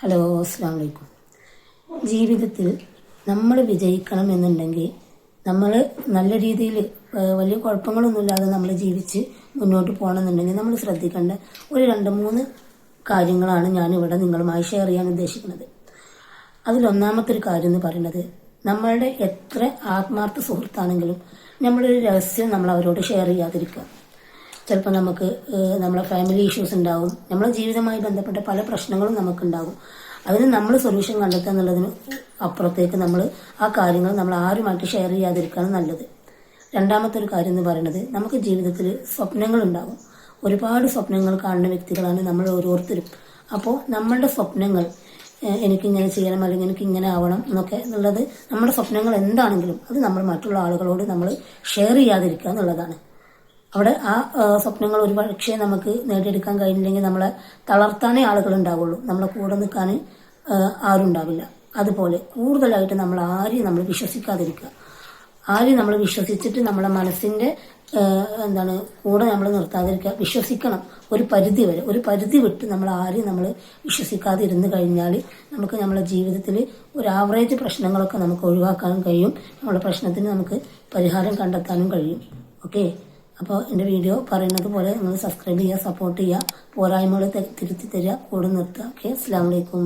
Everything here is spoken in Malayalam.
ഹലോ അസ്സാം വലൈക്കും ജീവിതത്തിൽ നമ്മൾ വിജയിക്കണം എന്നുണ്ടെങ്കിൽ നമ്മൾ നല്ല രീതിയിൽ വലിയ കുഴപ്പങ്ങളൊന്നുമില്ലാതെ നമ്മൾ ജീവിച്ച് മുന്നോട്ട് പോകണമെന്നുണ്ടെങ്കിൽ നമ്മൾ ശ്രദ്ധിക്കേണ്ട ഒരു രണ്ട് മൂന്ന് കാര്യങ്ങളാണ് ഞാനിവിടെ നിങ്ങളുമായി ഷെയർ ചെയ്യാൻ ഉദ്ദേശിക്കുന്നത്. അതിലൊന്നാമത്തെ ഒരു കാര്യം എന്ന് പറയുന്നത് നമ്മളുടെ എത്ര ആത്മാർത്ഥ സുഹൃത്താണെങ്കിലും നമ്മളൊരു രഹസ്യം നമ്മൾ അവരോട് ഷെയർ ചെയ്യാതിരിക്കുക. ചിലപ്പോൾ നമുക്ക് നമ്മളെ ഫാമിലി ഇഷ്യൂസ് ഉണ്ടാവും. നമ്മളെ ജീവിതമായി ബന്ധപ്പെട്ട പല പ്രശ്നങ്ങളും നമുക്കുണ്ടാകും അതിന് നമ്മൾ സൊല്യൂഷൻ കണ്ടെത്തുക എന്നുള്ളതിന് അപ്പുറത്തേക്ക് നമ്മൾ ആ കാര്യങ്ങൾ നമ്മൾ ആരുമായിട്ട് ഷെയർ ചെയ്യാതിരിക്കുകയാണ് നല്ലത്. രണ്ടാമത്തെ ഒരു കാര്യം എന്ന് പറയുന്നത് നമുക്ക് ജീവിതത്തിൽ സ്വപ്നങ്ങൾ ഉണ്ടാകും ഒരുപാട് സ്വപ്നങ്ങൾ കാണുന്ന വ്യക്തികളാണ് നമ്മൾ ഓരോരുത്തരും. അപ്പോൾ നമ്മളുടെ സ്വപ്നങ്ങൾ എനിക്കിങ്ങനെ ചെയ്യണം അല്ലെങ്കിൽ എനിക്ക് ഇങ്ങനെ ആവണം എന്നൊക്കെ എന്നുള്ളത് നമ്മുടെ സ്വപ്നങ്ങൾ എന്താണെങ്കിലും അത് നമ്മൾ മറ്റുള്ള ആളുകളോട് നമ്മൾ ഷെയർ ചെയ്യാതിരിക്കുക എന്നുള്ളതാണ്. അവിടെ ആ സ്വപ്നങ്ങൾ ഒരു പക്ഷേ നമുക്ക് നേടിയെടുക്കാൻ കഴിഞ്ഞില്ലെങ്കിൽ നമ്മളെ തളർത്താനേ ആളുകൾ ഉണ്ടാവുള്ളൂ. നമ്മളെ കൂടെ നിൽക്കാൻ ആരും ഉണ്ടാവില്ല. അതുപോലെ കൂടുതലായിട്ട് നമ്മൾ ആരെയും നമ്മൾ വിശ്വസിക്കാതിരിക്കുക. ആരെയും നമ്മൾ വിശ്വസിച്ചിട്ട് നമ്മളെ മനസ്സിന്റെ എന്താണ് കൂടെ നമ്മൾ നിർത്താതിരിക്കുക. വിശ്വസിക്കണം. ഒരു പരിധി വരെ. ഒരു പരിധി വിട്ട് നമ്മൾ ആരെയും നമ്മൾ വിശ്വസിക്കാതെ ഇരുന്ന് കഴിഞ്ഞാൽ നമുക്ക് നമ്മുടെ ജീവിതത്തിൽ ഒരു ആവറേജ് പ്രശ്നങ്ങളൊക്കെ നമുക്ക് ഒഴിവാക്കാനും കഴിയും. നമ്മുടെ പ്രശ്നത്തിന് നമുക്ക് പരിഹാരം കണ്ടെത്താനും കഴിയും. ഓക്കെ അപ്പോൾ എന്റെ വീഡിയോ പറയുന്നത് പോലെ നിങ്ങൾ സബ്സ്ക്രൈബ് ചെയ്യുക സപ്പോർട്ട് ചെയ്യുക പോരായ്മകൾ തിരുത്തി തരിക കൂടെ നിർത്തുക. ഓക്കെ അസ്സാം വലൈക്കും